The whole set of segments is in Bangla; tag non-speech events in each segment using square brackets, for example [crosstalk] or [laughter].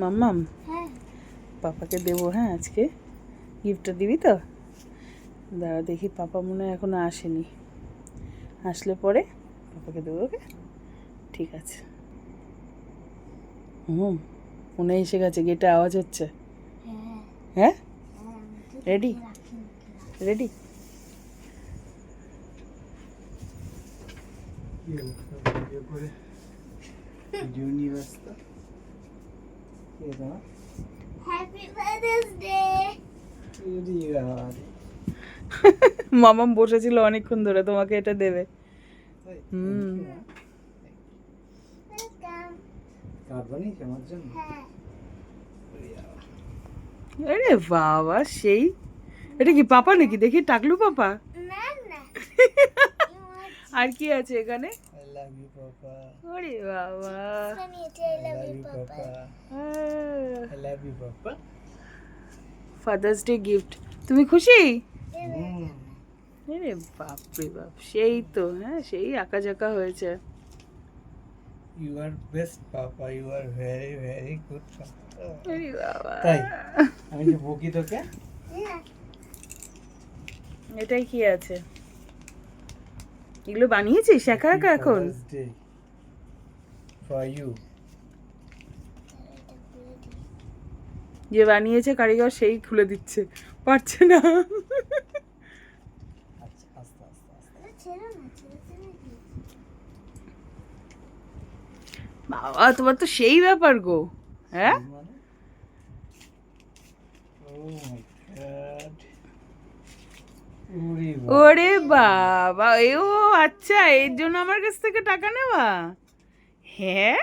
মাম্মাম? হ্যাঁ। পাপাকে দেবো হ্যাঁ আজকে। গিফটটা দিবি তো? দাঁড়া দেখি পাপা মনে হয় এখনও আসেনি। আসলে পরে পাপাকে দেবো ওকে? ঠিক আছে। হুম মনে এসে গেছে গেটে আওয়াজ হচ্ছে। হ্যাঁ? রেডি রেডি ভিডিও করে ভিডিও নিয়ে ব্যস্ত কে তোমার হ্যাপি ফাদার্স ডে ইরি বাবারে। মামাম বসেছিল অনেকক্ষণ ধরে তোমাকে এটা দেবে। হুম। হ্যাঁ। আরে বাবা সেই। এটা কি পাপা নাকি? দেখি টাকলু পাপা? না না। [laughs] আর কি আছে এখানে। ওরে বাবা। ইউ। ফাদার্স ডে গিফট তুমি খুশি? হুম। আরে বাপ রে বাপ সেই তো হ্যাঁ সেই আঁকা জাকা হয়েছে। You are best, papa. You are very, very good, পাপা। বাবা। তাই? আমি যে বকি তোকে? এটাই কি আছে? এগুলো বানিয়েছিস একা একা এখন? যে বানিয়েছে কারিগর সেই খুলে দিচ্ছে। পারছে না। আচ্ছা বাবা তোমার তো সেই ব্যাপার গো। হ্যাঁ? ও মাই গড ওরে বাবা এ ও আচ্ছা এর জন্য আমার কাছ থেকে টাকা নেওয়া? হ্যাঁ।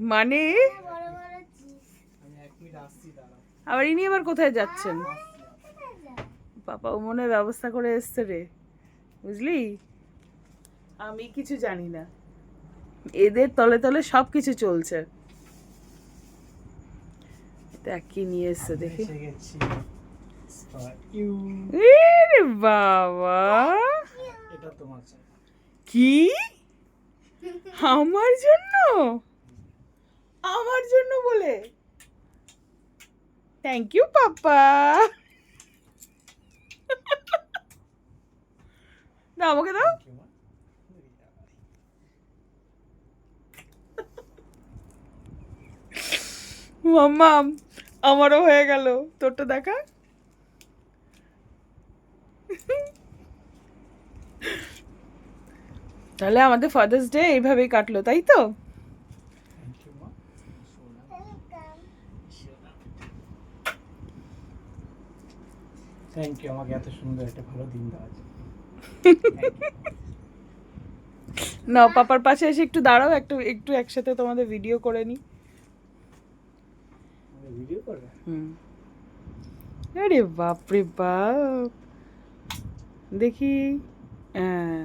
মানে? আবার ইনি আবার কোথায় যাচ্ছেন? পাপা ও মনে ব্যবস্থা করে এসছে রে বুঝলি? আমি কিছু জানি না। এদের তলে তলে সব কিছু চলছে। দেখ কি নিয়ে এসছে দেখি এসে গেছি ফর ইউ এরে বাবা। এটা তোমার কি? আমার জন্য? আমার জন্য বলে? থ্যাংক ইউ পাপা দাও আমাকে দাও। কি মা ওরে বাবা। মাম্মাম আমারও হয়ে গেল। তোরটা দেখা। তাহলে আমাদের ফাদার্স ডে এইভাবেই কাটলো তাই তো? থ্যাংক ইউ আমাকে এত সুন্দর একটা ভালো দিন দেওয়ার না পাপার পাশে এসে একটু দাঁড়াও একটু একটু একসাথে তোমাদের ভিডিও করে নি। ভিডিও করবে? হুম। আরে বাপ রে বাপ। দেখি হ্যাঁ